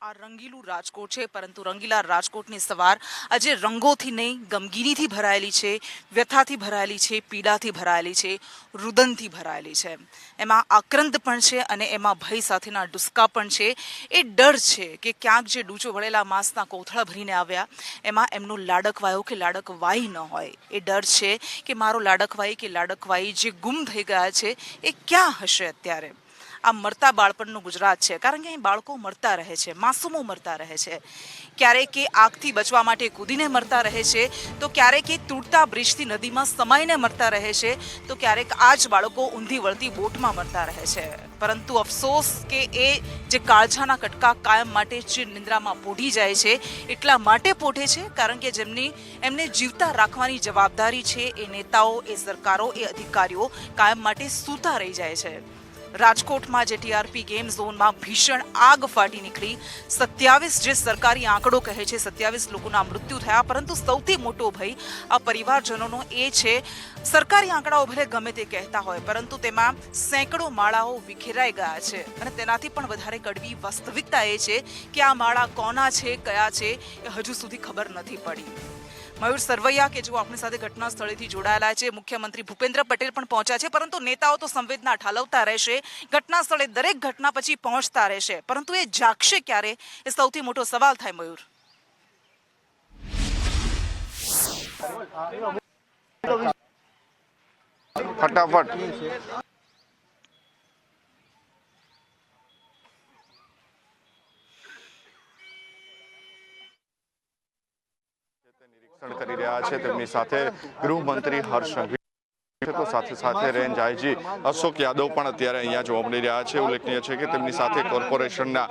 આ રંગીલું રાજકોટ છે, પરંતુ રંગીલા રાજકોટની સવાર આજે રંગોથી નહીં, ગમગીનીથી ભરાયેલી છે, વ્યથાથી ભરાયેલી છે, પીડાથી ભરાયેલી છે, રુદનથી ભરાયેલી છે. એમાં આક્રંદ પણ છે અને એમાં ભય સાથેના ડુસ્કા પણ છે. એ ડર છે કે ક્યાંક જે ડૂચો વળેલા માંસના કોથળા ભરીને આવ્યા, એમાં એમનો લાડકવાયો કે લાડકવાઈ ન હોય. એ ડર છે કે મારો લાડકવાઈ કે લાડકવાઈ જે ગુમ થઈ ગયા છે, એ ક્યાં હશે અત્યારે? આ મરતા બાળપણનું ગુજરાત છે. કારણ કે અહીં બાળકો મરતા રહે છે, માસૂમો મરતા રહે છે. ક્યારેક એ આગથી બચવા માટે કૂદીને મરતા રહે છે, તો ક્યારેક એ તૂટતા બ્રિજથી નદીમાં સમાઈને મરતા રહે છે, તો ક્યારેક આ જ બાળકો ઊંધી વળતી બોટમાં મરતા રહે છે. પરંતુ અફસોસ કે એ જે કાળજાના કટકા કાયમ માટે જે નિંદ્રામાં પોઢી જાય છે, એટલા માટે પોઢે છે, કારણ કે જેમની, એમને જીવતા રાખવાની જવાબદારી છે, એ નેતાઓ, એ સરકારો, એ અધિકારીઓ કાયમ માટે સૂતા રહી જાય છે. રાજકોટમાં જે ટીઆરપી ગેમ ઝોનમાં ભીષણ આગ ફાટી નીકળી. સત્યાવીસ જે સરકારી આંકડો કહે છે, સત્યાવીસ લોકોના મૃત્યુ થયા, પરંતુ સૌથી મોટો ભય આ પરિવારજનોનો એ છે, સરકારી આંકડાઓ ભલે ગમે તે કહેતા હોય, પરંતુ તેમાં સેંકડો માળાઓ વિખેરાઈ ગયા છે. અને તેનાથી પણ વધારે કડવી વાસ્તવિકતા એ છે કે આ માળા કોના છે, કયા છે, એ હજુ સુધી ખબર નથી પડી. મયુર સરવૈયા કે જેઓ આપણી સાથે ઘટના સ્થળેથી જોડાયેલા છે, મુખ્યમંત્રી ભૂપેન્દ્ર પટેલ પણ પહોંચ્યા છે, પરંતુ નેતાઓ તો સંવેદના ઠાલવતા રહેશે ઘટના સ્થળે દરેક ઘટના પછી પહોંચતા રહેશે, પરંતુ એ જાગશે ક્યારે? એ સૌથી મોટો સવાલ થાય મયુર. ફટાફટ નિરીક્ષણ કરી રહ્યા છે તેમની સાથે ગૃહમંત્રી હર્ષ તો સાથે સાથે રેન્જ આઈજી અશોક યાદવ પણ અત્યારે અહીંયા જોવા મળી રહ્યા છે. ઉલ્લેખનીય છે કે તેમની સાથે કોર્પોરેશનના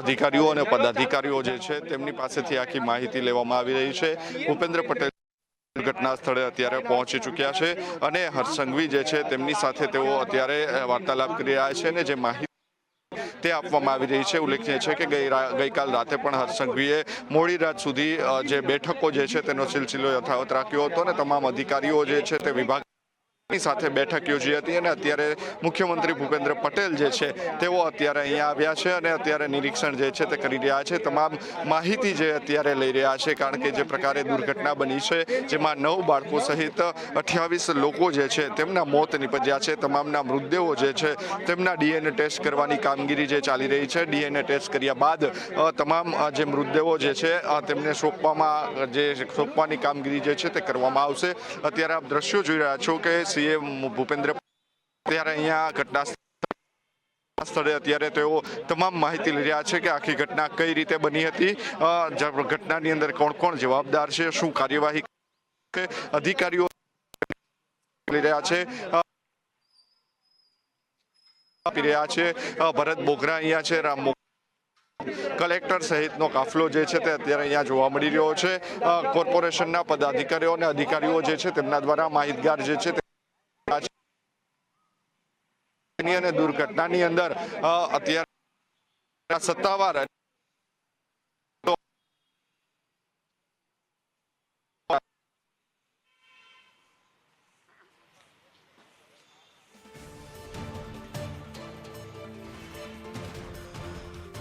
અધિકારીઓ અને પદાધિકારીઓ જે છે તેમની પાસેથી આખી માહિતી લેવામાં આવી રહી છે. ભૂપેન્દ્ર પટેલ ઘટના સ્થળે અત્યારે પહોંચી ચૂક્યા છે અને હર્ષંઘવી જે છે તેમની સાથે તેઓ અત્યારે વાર્તાલાપ કરી રહ્યા છે અને જે માહિતી તે આપવામાં આવી રહી છે. ઉલ્લેખનીય છે કે ગઈકાલ રાતે પણ હર્ષ મોડી રાત સુધી જે બેઠકો જે છે તેનો સિલસિલો યથાવત રાખ્યો હતો અને તમામ અધિકારીઓ જે છે તે વિભાગ સાથે બેઠક યોજી હતી અને અત્યારે મુખ્યમંત્રી ભૂપેન્દ્ર પટેલ જે છે, તેઓ અત્યારે અહીંયા આવ્યા છે અને અત્યારે નિરીક્ષણ જે છે તે કરી રહ્યા છે. તમામ માહિતી જે અત્યારે લઈ રહ્યા છે, કારણ કે જે પ્રકારે દુર્ઘટના બની છે, જેમાં નવ બાળકો સહિત અઠ્યાવીસ લોકો જે છે તેમના મોત નિપજ્યા છે. તમામના મૃતદેહો જે છે તેમના ડીએનએ ટેસ્ટ કરવાની કામગીરી જે ચાલી રહી છે. ડીએનએ ટેસ્ટ કર્યા બાદ તમામ જે મૃતદેહો જે છે તેમને સોંપવામાં, જે સોંપવાની કામગીરી જે છે તે કરવામાં આવશે. અત્યારે આપ દ્રશ્યો જોઈ રહ્યા છો કે સીએમ ભૂપેન્દ્ર ત્યારે અહીંયા ઘટના સ્થળે અત્યારે તેઓ તમામ માહિતી લઈ રહ્યા છે કે આખી ઘટના કઈ રીતે બની હતી ઘટનાની અંદર કોણ કોણ જવાબદાર છે, શું કાર્યવાહી અધિકારીઓ લઈ રહ્યા છે આપી રહ્યા છે ભરત બોગરા અહીંયા છે, રામ કલેક્ટર સહિતનો કાફલો જે છે તે અત્યારે અહીંયા જોવા મળી રહ્યો છે કોર્પોરેશનના પદાધિકારીઓ અને અધિકારીઓ જે છે તેમના દ્વારા માહિતગાર જે છે અને દુર્ઘટનાની અંદર અત્યારે સત્તાવાર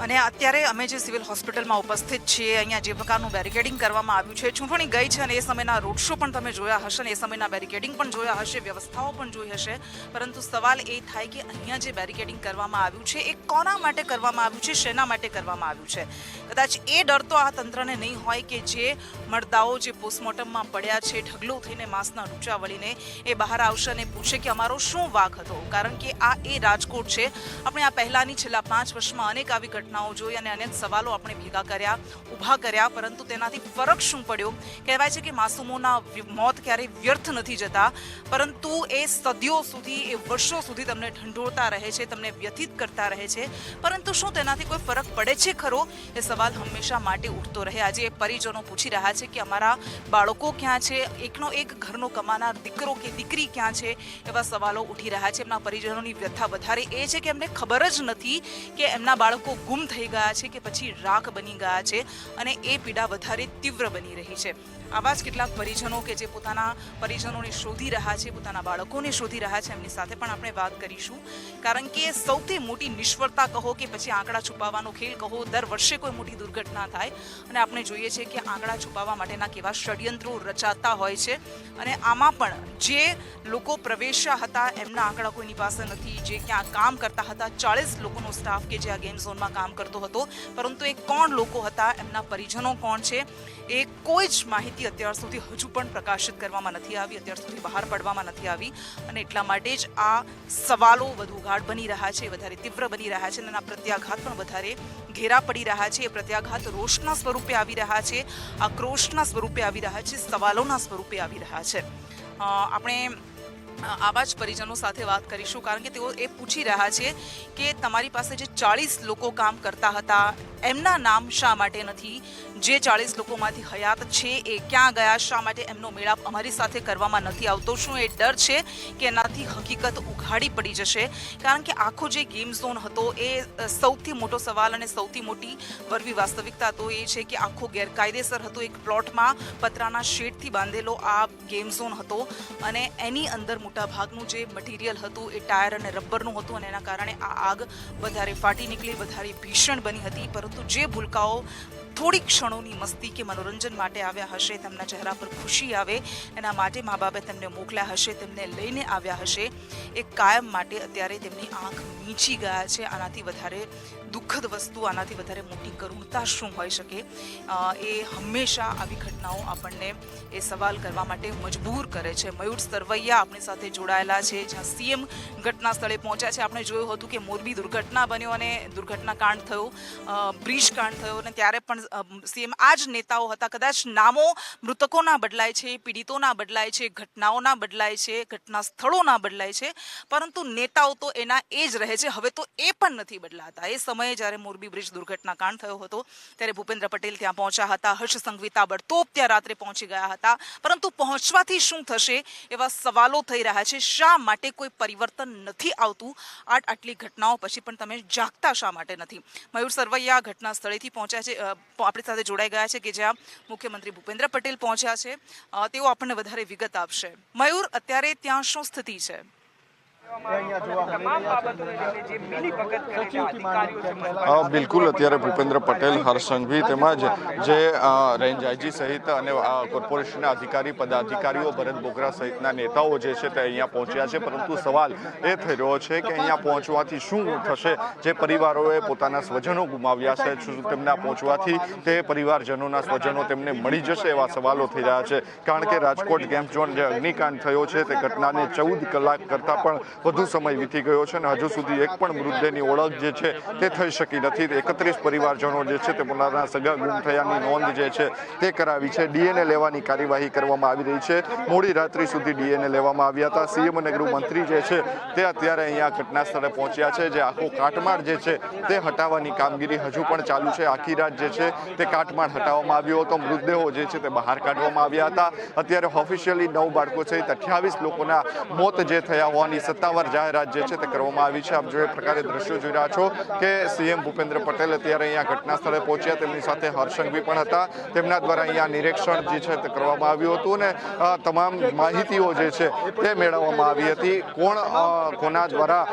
અને અત્યારે અમે જે સિવિલ હોસ્પિટલમાં ઉપસ્થિત છીએ, અહીંયા જે પ્રકારનું બેરિકેડિંગ કરવામાં આવ્યું છે, ચૂંટણી ગઈ છે અને એ સમયના રોડ શો પણ તમે જોયા હશે અને એ સમયના બેરિકેડિંગ પણ જોયા હશે, વ્યવસ્થાઓ પણ જોઈ હશે. પરંતુ સવાલ એ થાય કે અહીંયા જે બેરિકેડિંગ કરવામાં આવ્યું છે, એ કોના માટે કરવામાં આવ્યું છે, શેના માટે કરવામાં આવ્યું છે? કદાચ એ ડર તો આ તંત્રને નહીં હોય કે જે મરદાઓ જે પોસ્ટમોર્ટમમાં પડ્યા છે, ઢગલો થઈને માંસના રૂચા વળીને એ બહાર આવશે અને પૂછે કે અમારો શું વાક હતો? કારણ કે આ એ રાજકોટ છે. આપણે આ પહેલાની છેલ્લા પાંચ વર્ષમાં અનેક આવી ઘટનાઓ જોઈ અને અનેક સવાલો આપણે ભેગા કર્યા, ઊભા કર્યા, પરંતુ તેનાથી ફરક શું પડ્યો? કહેવાય છે કે માસૂમોના મોત ક્યારેય વ્યર્થ નથી જતા, પરંતુ એ સદીઓ સુધી, એ વર્ષો સુધી તમને ઢંઢોળતા રહે છે, તમને વ્યથિત કરતા રહે છે. પરંતુ શું તેનાથી કોઈ ફરક પડે છે ખરો? એ સવાલ હંમેશા માટે ઉઠતો રહે. આજે પરિજનો પૂછી રહ્યા છે કે અમારા બાળકો ક્યાં છે? એકનો એક ઘરનો કમાનાર દીકરો કે દીકરી ક્યાં છે? એવા સવાલો ઉઠી રહ્યા છે. એમના પરિજનોની વ્યથા વધારે એ છે કે એમને ખબર જ નથી કે એમના બાળકો ગુમ થઈ થઈ ગયા છે કે પછી રાખ બની ગયા છે અને એ પીડા વધારે તીવ્ર બની રહી છે. આવા જ કેટલાક પરિજનો કે જે પોતાના પરિજનોને શોધી રહ્યા છે, પોતાના બાળકોને શોધી રહ્યા છે, એમની સાથે પણ આપણે વાત કરીશું. કારણ કે સૌથી મોટી નિષ્ફળતા કહો કે પછી આંકડા છુપાવવાનો ખેલ કહો, દર વર્ષે કોઈ મોટી દુર્ઘટના થાય. અને આપણે જોઈએ છે કે આંકડા છુપાવવા માટેના કેવા ષડયંત્રો રચાતા હોય છે. અને આમાં પણ જે લોકો પ્રવેશ્યા હતા, એમના આંકડા કોઈની પાસે નથી. જે ક્યાં કામ કરતા હતા, ચાળીસ લોકોનો સ્ટાફ કે જે આ ગેમ ઝોનમાં કામ કરતો હતો. પરંતુ એ કોણ લોકો હતા, એમના પરિજનો કોણ છે, એ કોઈ જ માહિતી અત્યાર સુધી હજુ પણ પ્રકાશિત કરવામાં નથી આવી, અત્યાર સુધી બહાર પાડવામાં નથી આવી અને એટલા માટે જ આ સવાલો વધુ ગાઢ બની રહ્યા છે, વધારે તીવ્ર બની રહ્યા છે અને આ પ્રત્યાઘાત પણ વધારે ઘેરા પડી રહ્યા છે. એ પ્રત્યાઘાત રોષના સ્વરૂપે આવી રહ્યા છે, આક્રોશના સ્વરૂપે આવી રહ્યા છે, સવાલોના સ્વરૂપે આવી રહ્યા છે. આપણે આવા જ પરિજનો સાથે વાત કરીશું, કારણ કે તેઓ એ પૂછી રહ્યા છે કે તમારી પાસે જે ચાળીસ લોકો કામ કરતા હતા, એમના નામ શા માટે નથી? જે ચાળીસ લોકોમાંથી હયાત છે એ ક્યાં ગયા? શા માટે એમનો મેળાપ અમારી સાથે કરવામાં નથી આવતો? શું એ ડર છે કે એનાથી હકીકત ઉઘાડી પડી જશે? કારણ કે આખો જે ગેમ ઝોન હતો એ સૌથી મોટો સવાલ અને સૌથી મોટી વરવી વાસ્તવિકતા તો એ છે કે આખો ગેરકાયદેસર હતો એક પ્લોટમાં પતરાના શેડથી બાંધેલો આ ગેમ ઝોન હતો અને એની અંદર મોટા ભાગનું જે મટીરિયલ હતું એ ટાયર અને રબરનું હતું અને એના કારણે આ આગ વધારે ફાટી નીકળી, વધારે ભીષણ બની હતી. પરંતુ જે ભૂલકાઓ થોડી ક્ષણોની મસ્તી કે મનોરંજન માટે આવ્યા હશે, તેમના ચહેરા પર ખુશી આવે, એના માટે મા બાપે તેમને મોકલ્યા હશે, તેમને લઈને આવ્યા હશે. એ કાયમ માટે અત્યારે તેમની આંખ નીચી ગયા છે. આનાથી વધારે દુઃખદ વસ્તુ, આનાથી વધારે મોટી કરુણતા શું હોઈ શકે? એ હંમેશા આવી ઘટનાઓ આપણને એ સવાલ કરવા માટે મજબૂર કરે છે. મયુર સરવૈયા આપણી સાથે જોડાયેલા છે, જ્યાં સીએમ ઘટના સ્થળે પહોંચ્યા છે. આપણે જોયું હતું કે મોરબી દુર્ઘટના બન્યો અને દુર્ઘટના કાંડ થયો બ્રિજ કાંડ થયો અને ત્યારે પણ સીએમ આ જ નેતાઓ હતા. કદાચ નામો મૃતકોના બદલાય છે, પીડિતોના બદલાય છે, ઘટનાઓના બદલાય છે, ઘટના સ્થળોના બદલાય છે. પરંતુ નેતાઓ તો એના એ જ રહે છે. હવે તો એ પણ નથી બદલાતા. એ સમયે જ્યારે મોરબી બ્રિજ દુર્ઘટના કાંડ થયો હતો, ત્યારે ભૂપેન્દ્ર પટેલ ત્યાં પહોંચ્યા હતા. હર્ષ સંઘવી તાબડતોબ ત્યાં રાત્રે પહોંચી ગયા હતા. પરંતુ પહોંચવાથી શું થશે એવા સવાલો થઈ રહ્યા છે. શા માટે કોઈ પરિવર્તન નથી આવતું? આટ આટલી ઘટનાઓ પછી પણ તમે જાગતા શા માટે નથી? મયુર સરવૈયા ઘટના સ્થળેથી પહોંચ્યા છે આપણી સાથે જોડાઈ ગયા છે કે જ્યાં મુખ્યમંત્રી ભૂપેન્દ્ર પટેલ પહોંચ્યા છે. તેઓ આપણને વધારે વિગત આપશે. મયુર, અત્યારે ત્યાં શું સ્થિતિ છે? અ, બિલકુલ. અત્યારે ભૂપેન્દ્ર પટેલ હર્ષ સંઘવી તેમજ જે રેન્જ આઈજી સહિત અને કોર્પોરેશનના અધિકારી પદાધિકારીઓ ભરત બોગરા સહિતના નેતાઓ જે છે તે અહીંયા પહોંચ્યા છે. પરંતુ સવાલ એ થઈ રહ્યો છે કે અહીંયા પહોંચવાથી શું થશે? જે પરિવારોએ પોતાના સ્વજનો ગુમાવ્યા છે તેમના પહોંચવાથી તે પરિવારજનોના સ્વજનો તેમને મળી જશે એવા સવાલો થઈ રહ્યા છે. કારણ કે રાજકોટ ગેમ ઝોન જે અગ્નિકાંડ થયો છે તે ઘટનાને ચૌદ કલાક કરતાં પણ વધુ સમય વીતી ગયો છે અને હજુ સુધી એક પણ મૃતદેહની ઓળખ જે છે તે થઈ શકી નથી. એકત્રીસ પરિવારજનો જે છે તે પોતાના સગા ગુમ થયાની નોંધ જે છે તે કરાવી છે. ડીએનએ લેવાની કાર્યવાહી કરવામાં આવી રહી છે. મોડી રાત્રિ સુધી ડીએનએ લેવામાં આવ્યા હતા. સીએમ અને ગૃહમંત્રી જે છે તે અત્યારે અહીંયા ઘટના સ્થળે પહોંચ્યા છે. જે આખો કાટમાળ જે છે તે હટાવવાની કામગીરી હજુ પણ ચાલુ છે. આખી રાત જે છે તે કાટમાળ હટાવવામાં આવ્યો હતો. મૃતદેહો જે છે તે બહાર કાઢવામાં આવ્યા હતા. અત્યારે ઓફિશિયલી નવ બાળકો સહિત અઠ્યાવીસ લોકોના મોત જે થયા હોવાની સત્તાવાર જાહેરાત જે છે તે કરવામાં આવી છે. આપ જો એ પ્રકારે દ્રશ્યો જોઈ રહ્યા છો કે સીએમ ભૂપેન્દ્ર પટેલ અત્યારે અહીંયા ઘટના સ્થળે પહોંચ્યા. તેમની સાથે હર્ષંઘવી પણ હતા. તેમના દ્વારા અહીંયા નિરીક્ષણ જે છે તે કરવામાં આવ્યું હતું અને તમામ માહિતીઓ જે છે તે મેળવવામાં આવી હતી. કોણ કોના દ્વારા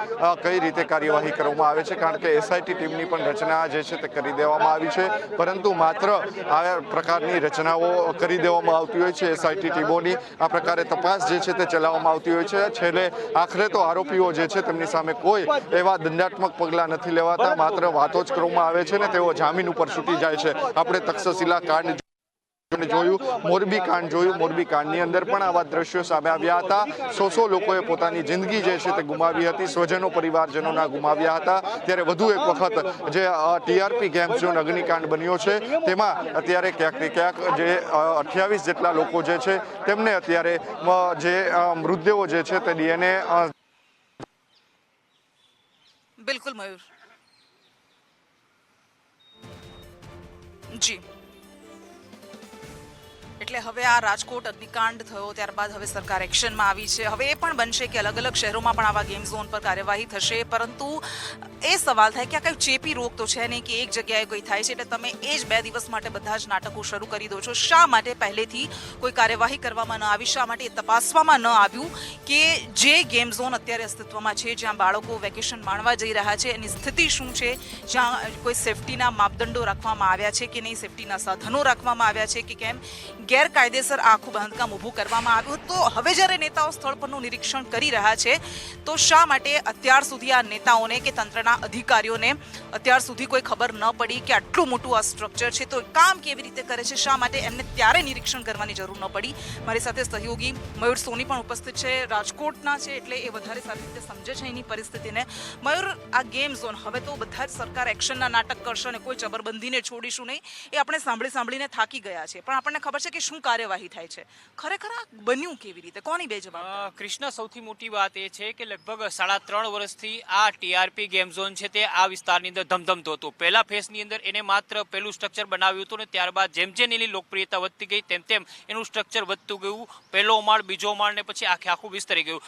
કઈ રીતે કાર્યવાહી કરવામાં આવે છે? કારણ કે એસઆઈટી ટીમની પણ રચના જે છે તે કરી દેવામાં આવી છે. પરંતુ માત્ર આ પ્રકારની રચનાઓ કરી દેવામાં આવતી હોય છે એસઆઈટી ટીમોની. આ પ્રકારે તપાસ જે છે તે ચલાવવામાં આવતી હોય છે. છેલ્લે આખરે તો આરોપીઓ જે છે તેમની સામે કોઈ એવા દંડાત્મક પગલાં નથી લેવાતા. માત્ર વાતો જ કરવામાં આવે છે ને તેઓ જામીન ઉપર છૂટી જાય છે. આપણે તક્ષશિલા કાંડ જોયું, મોરબી કાંડ જોયું. મોરબી કાંડની અંદર પણ આવા દ્રશ્યો સામે આવ્યા હતા. સો સો લોકોએ પોતાની જિંદગી જે છે તે ગુમાવી હતી. સ્વજનો પરિવારજનોના ગુમાવ્યા હતા. ત્યારે વધુ એક વખત જે ટીઆરપી ગેમ ઝોન અગ્નિકાંડ બન્યો છે. તેમાં અત્યારે ક્યાંક ક્યાંક જે અઠ્યાવીસ જેટલા લોકો જે છે તેમને અત્યારે જે મૃતદેહો જે છે તે ડીએનએ બિલકુલ મયુર જી એટલે હવે આ રાજકોટ અગ્નિકાંડ થયો, ત્યારબાદ હવે સરકાર એક્શનમાં આવી છે. હવે એ પણ બનશે કે અલગ અલગ શહેરોમાં પણ આવા ગેમ ઝોન પર કાર્યવાહી થશે. પરંતુ એ સવાલ થાય કે આ કંઈ ચેપી રોગ તો છે નહીં કે એક જગ્યાએ કોઈ થાય છે? એટલે તમે એ જ બે દિવસ માટે બધા જ નાટકો શરૂ કરી દો છો. શા માટે પહેલેથી કોઈ કાર્યવાહી કરવામાં ન આવી? શા માટે એ તપાસવામાં ન આવ્યું કે જે ગેમ ઝોન અત્યારે અસ્તિત્વમાં છે, જ્યાં બાળકો વેકેશન માણવા જઈ રહ્યા છે, એની સ્થિતિ શું છે? જ્યાં કોઈ સેફટીના માપદંડો રાખવામાં આવ્યા છે કે નહીં? સેફટીના સાધનો રાખવામાં આવ્યા છે કે કેમ? ગેરકાયદેસર આખું બાંધકામ ઊભું કરવામાં આવ્યું. તો હવે જ્યારે નેતાઓ સ્થળ પરનું નિરીક્ષણ કરી રહ્યા છે, તો શા માટે અત્યાર સુધી આ નેતાઓને કે તંત્રના અધિકારીઓને અત્યાર સુધી કોઈ ખબર ન પડી કે આટલું મોટું આ સ્ટ્રક્ચર છે? તો કામ કેવી રીતે કરે છે? શા માટે એમને ત્યારે નિરીક્ષણ કરવાની જરૂર ન પડી? મારી સાથે સહયોગી મયુર સોની પણ ઉપસ્થિત છે. રાજકોટના છે એટલે એ વધારે સારી રીતે સમજે છે એની પરિસ્થિતિને. મયુર, આ ગેમ ઝોન, હવે તો બધા જ સરકાર એક્શનના નાટક કરશે અને કોઈ જબરબંધીને છોડીશું નહીં. એ આપણે સાંભળી સાંભળીને થાકી ગયા છે. પણ આપણને ખબર છે કે શું કાર્યવાહી થાય છે? ખરેખર આ બન્યું કેવી રીતે? કોની બે જવાબ કૃષ્ણ, સૌથી મોટી વાત એ છે કે લગભગ સાડા ત્રણ વર્ષથી આ ટીઆરપી ગેમ ઝોન છે તે આ વિસ્તારની અંદર ધમધમતો હતો. પહેલા ફેસની અંદર એને માત્ર પેલું સ્ટ્રક્ચર બનાવ્યું હતું ને ત્યારબાદ જેમ જેમ એની લોકપ્રિયતા વધતી ગઈ તેમ તેમ એનું સ્ટ્રક્ચર વધતું ગયું. પહેલો માળ, બીજો માળ ને પછી આખે આખું વિસ્તરી ગયું.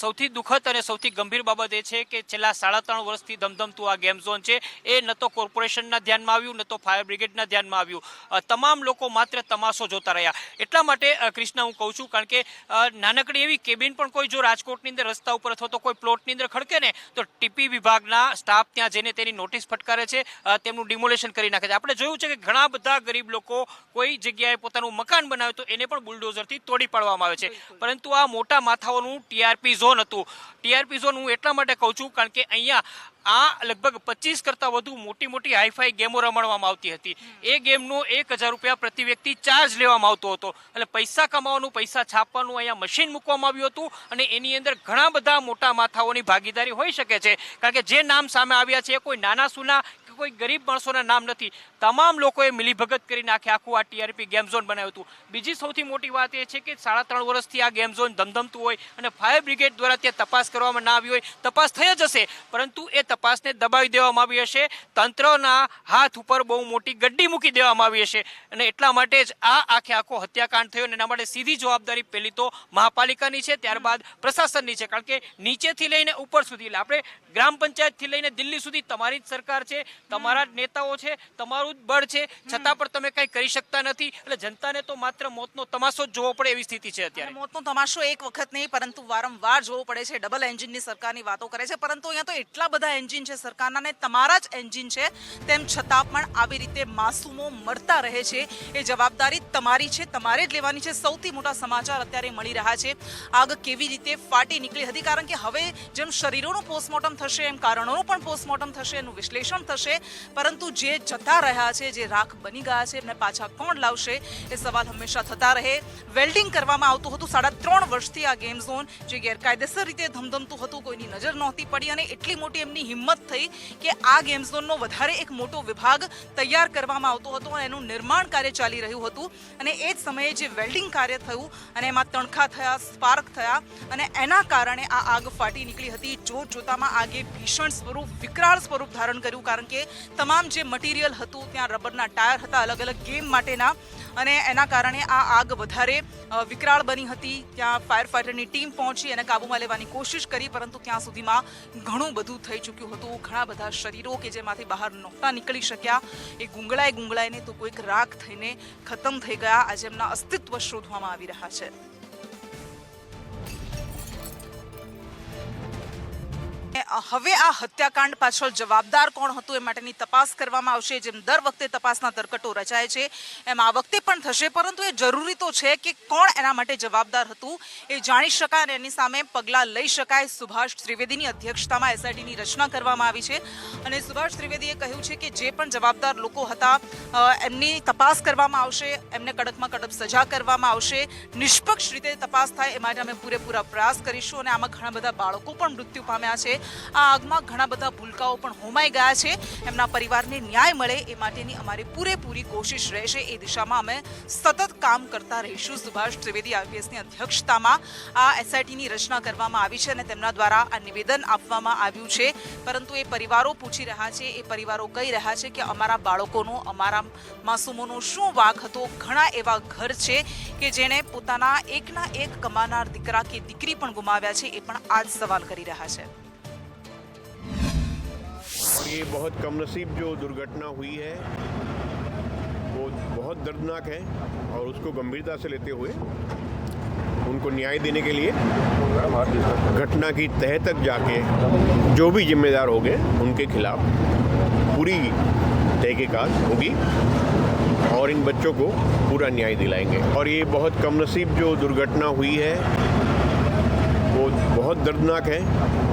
સૌથી દુઃખદ અને સૌથી ગંભીર બાબત એ છે કે છેલ્લા સાડા ત્રણ વર્ષથી ધમધમતું આ ગેમ ઝોન છે. એ ન તો કોર્પોરેશનના ધ્યાનમાં આવ્યું, ન તો ફાયર બ્રિગેડના ધ્યાનમાં આવ્યું. તમામ લોકો માત્ર તમાશો જોતા રહ્યા એટલા માટે ક્રિષ્ના કૃષ્ણ હું કહું છું કારણ કે નાનકડી એવી કેબિન પણ કોઈ જો રાજકોટની અંદર રસ્તા ઉપર અથવા તો કોઈ પ્લોટની અંદર ખડકે ને તો ટીપી વિભાગના સ્ટાફ ત્યાં જઈને તેની નોટિસ ફટકારે છે તેમનું ડિમોલેશન કરી નાખે છે. આપણે જોયું છે કે ઘણા બધા ગરીબ લોકો કોઈ જગ્યાએ પોતાનું મકાન બનાવ્યું તો એને પણ બુલડોઝરથી તોડી પાડવામાં આવે છે. પરંતુ આ મોટા માથાઓનું ટીઆરપી ઝોન હતું. ટીઆરપી ઝોન હું એટલા માટે કહું છું કારણ કે અહીંયા આ લગભગ પચીસ કરતાં વધુ મોટી મોટી હાઈફાઈ ગેમો રમાડવામાં આવતી હતી. એ ગેમનો એક હજાર રૂપિયા પ્રતિ વ્યક્તિ ચાર્જ લેવામાં આવતો હતો. એટલે પૈસા કમાવાનું, પૈસા છાપવાનું અહીંયા મશીન મૂકવામાં આવ્યું હતું અને એની અંદર ઘણા બધા મોટા માથાઓની ભાગીદારી હોઈ શકે છે. કારણ કે જે નામ સામે આવ્યા છે એ કોઈ નાના સુના કોઈ ગરીબ માણસોના નામ નથી. તમામ લોકોએ મિલીભગત કરીને આખે આખું આ ટીઆરપી ગેમ ઝોન બનાવ્યું હતું. બીજી સૌથી મોટી વાત એ છે કે સાડા ત્રણ વર્ષથી આ ગેમ ઝોન ધમધમતું હોય અને ફાયર બ્રિગેડ દ્વારા ત્યાં તપાસ કરવામાં ના આવી હોય, તપાસ થઈ જ હશે. પરંતુ એ તપાસને દબાવી દેવામાં આવી હશે. તંત્રના હાથ ઉપર બહુ મોટી ગડ્ડી મૂકી દેવામાં આવી હશે. અને એટલા માટે જ આ આખે આખો હત્યાકાંડ થયો અને એના માટે સીધી જવાબદારી પહેલી તો મહાપાલિકાની છે, ત્યારબાદ પ્રશાસનની છે. કારણ કે નીચેથી લઈને ઉપર સુધી આપણે ગ્રામ પંચાયતથી લઈને દિલ્હી સુધી તમારી જ સરકાર છે. તમારા જ નેતાઓ છે, તમારું જ બળ છે. છતાં પણ તમે કંઈ કરી શકતા નથી. એટલે જનતાને તો માત્ર મોતનો તમાશો જ જોવો પડે એવી સ્થિતિ છે અત્યારે. મોતનો તમાશો એક વખત નહીં, પરંતુ વારંવાર જોવો પડે છે. ડબલ એન્જિનની સરકારની વાતો કરે છે. પરંતુ અહીંયા તો એટલા બધા એન્જિન છે, સરકારના ને તમારા જ એન્જિન છે. તેમ છતાં પણ આવી રીતે માસૂમો મરતા રહે છે. એ જવાબદારી તમારી છે, તમારે જ લેવાની છે. સૌથી મોટા સમાચાર અત્યારે મળી રહ્યા છે. આગ કેવી રીતે ફાટી નીકળી હતી? કારણ કે હવે જેમ શરીરોનું પોસ્ટમોર્ટમ થશે, એમ કારણોનું પણ પોસ્ટમોર્ટમ થશે, એનું વિશ્લેષણ થશે. પરંતુ જે જતા રહ્યા છે, જે રાખ બની ગયા છે, એમને પાછા કોણ લાવશે? એ સવાલ હંમેશા થતા રહે. વેલ્ડિંગ કરવામાં આવતું હતું સાડા ત્રણ વર્ષથી આ ગેમ ઝોન જે ગેરકાયદેસર રીતે ધમધમતું હતું, કોઈની નજર નહોતી પડી અને એટલી મોટી એમની હિંમત થઈ કે આ ગેમ ઝોનનો વધારે એક મોટો વિભાગ તૈયાર કરવામાં આવતો હતો અને એનું નિર્માણ કાર્ય ચાલી રહ્યું હતું. અને એ જ સમયે જે વેલ્ડિંગ કાર્ય થયું અને એમાં તણખા થયા સ્પાર્ક થયા અને એના કારણે આ આગ ફાટી નીકળી હતી. જોત જોતામાં આગે ભીષણ સ્વરૂપ, વિકરાળ સ્વરૂપ ધારણ કર્યું કારણ કે તમામ જે મટીરિયલ હતું, ત્યાં રબરના ટાયર હતા અલગ અલગ ગેમ માટેના. અને એના કારણે આ આગ વધારે વિકરાળ બની હતી. ત્યાં ફાયર ફાઈટરની ટીમ પહોંચી અને કાબૂમાં લેવાની કોશિશ કરી, પરંતુ ત્યાં સુધીમાં ઘણું બધું થઈ ચૂક્યું હતું. ઘણા બધા શરીરો કે જેમાંથી બહાર નહોતા નીકળી શક્યા. એ ગુંગળાય ગુંગળાઈને તો કોઈક રાખ થઈને ખતમ થઈ ગયા. આજે એમના અસ્તિત્વ શોધવામાં આવી રહ્યા છે. હવે આ હત્યાકાંડ પાછળ જવાબદાર કોણ હતું એ માટેની તપાસ કરવામાં આવશે, જેમ દર વખતે તપાસના તરકટો રચાય છે. એમ આ વખતે પણ થશે, પરંતુ એ જરૂરી તો છે કે કોણ એના માટે જવાબદાર હતું એ જાણી શકાય અને એની સામે પગલાં લઈ શકાય. સુભાષ ત્રિવેદીની અધ્યક્ષતામાં એસઆઈટીની રચના કરવામાં આવી છે અને સુભાષ ત્રિવેદીએ કહ્યું છે કે જે પણ જવાબદાર લોકો હતા એમની તપાસ કરવામાં આવશે, એમને કડકમાં કડક સજા કરવામાં આવશે. નિષ્પક્ષ રીતે તપાસ થાય એ માટે અમે પૂરેપૂરા પ્રયાસ કરીશું અને આમાં ઘણા બધા બાળકો પણ મૃત્યુ પામ્યા છે. આ આગમાં ઘણા બધા ભૂલકાઓ પણ હોમાઈ ગયા છે. એમના પરિવારને ન્યાય મળે એ માટેની અમારી પૂરેપૂરી કોશિશ રહેશે. એ દિશામાં અમે સતત કામ કરતા રહીશું. સુભાષ ત્રિવેદી આઈપીએસની અધ્યક્ષતામાં આ એસઆઈટીની રચના કરવામાં આવી છે અને તેમના દ્વારા આ નિવેદન આપવામાં આવ્યું છે. પરંતુ એ પરિવારો પૂછી રહ્યા છે, એ પરિવારો કહી રહ્યા છે કે અમારા બાળકોનો, અમારા માસૂમોનો શું વાક હતો? ઘણા એવા ઘર છે કે જેણે પોતાના એકના એક કમાનાર દીકરા કે દીકરી પણ ગુમાવ્યા છે, એ પણ આ જ સવાલ કરી રહ્યા છે. ये बहुत कम नसीब जो दुर्घटना हुई है, वो बहुत दर्दनाक है और उसको गंभीरता से लेते हुए उनको न्याय देने के लिए घटना की तह तक जाके जो भी जिम्मेदार हो गए, उनके खिलाफ पूरी तहकीकात होगी और इन बच्चों को पूरा न्याय दिलाएँगे। और ये बहुत कम नसीब जो दुर्घटना हुई है, वो बहुत दर्दनाक है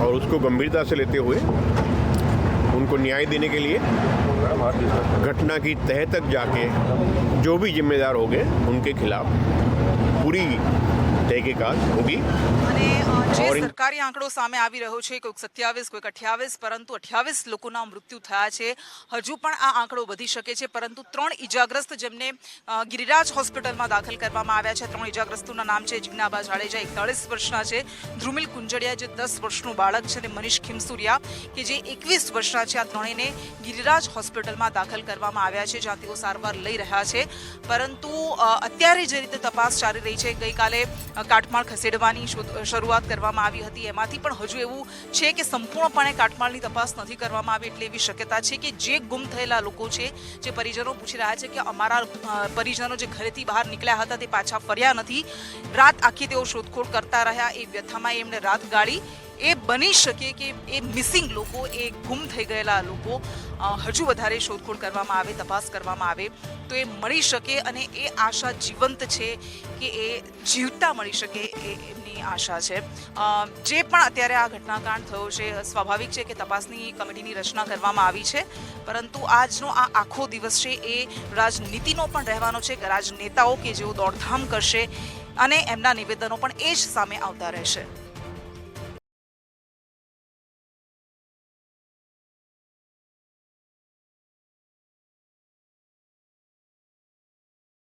और उसको गंभीरता से लेते हुए उनको न्याय देने के लिए घटना की तह तक जाके जो भी जिम्मेदार होंगे उनके खिलाफ पूरी તહેકીકાત હોગી જે સરકારી આંકડો સામે આવી રહ્યો છે કોઈક સત્યાવીસ કોઈક અઠ્યાવીસ પરંતુ અઠ્યાવીસ લોકોના મૃત્યુ થયા છે. હજુ પણ આ આંકડો વધી શકે છે પરંતુ ત્રણ ઇજાગ્રસ્ત જેમને ગિરિરાજ હોસ્પિટલમાં દાખલ કરવામાં આવ્યા છે. ત્રણ ઇજાગ્રસ્તોના નામ છે જિજ્ઞાબા જાડેજા એકતાળીસ વર્ષના છે. ધ્રુમિલ કુંજડિયા જે દસ વર્ષનું બાળક છે અને મનીષ ખીમસુરિયા કે જે એકવીસ વર્ષના છે. આ ત્રણેયને ગિરિરાજ હોસ્પિટલમાં દાખલ કરવામાં આવ્યા છે જ્યાં તેઓ સારવાર લઈ રહ્યા છે. પરંતુ અત્યારે જે રીતે તપાસ ચાલી રહી છે ગઈકાલે કાટમાળ ખસેડવાની શરૂઆત કરવામાં આવી હતી. એમાંથી પણ હજુ એવું છે કે સંપૂર્ણપણે કાટમાળની તપાસ નથી કરવામાં આવી એટલે એવી શક્યતા છે કે જે ગુમ થયેલા લોકો છે, જે પરિજનો પૂછી રહ્યા છે કે અમારા પરિજનો જે ઘરેથી બહાર નીકળ્યા હતા તે પાછા ફર્યા નથી. રાત આખી તેઓ શોધખોળ કરતા રહ્યા. એ વ્યથામાં એમણે રાત ગાળી. એ બની શકે કે એ મિસિંગ લોકો, એ ગુમ થઈ ગયેલા લોકો હજુ વધારે શોધખોળ કરવામાં આવે, તપાસ કરવામાં આવે, તો એ મળી શકે અને એ આશા જીવંત છે કે એ જીવતા મળી શકે એ એમની આશા છે. જે પણ અત્યારે આ ઘટનાકાંડ થયો છે, સ્વાભાવિક છે કે તપાસની કમિટીની રચના કરવામાં આવી છે, પરંતુ આજનો આ આખો દિવસ છે એ રાજનીતિનો પણ રહેવાનો છે, રાજનેતાઓ કે જેઓ દોડધામ કરશે અને એમના નિવેદનો પણ એ જ સામે આવતા રહેશે.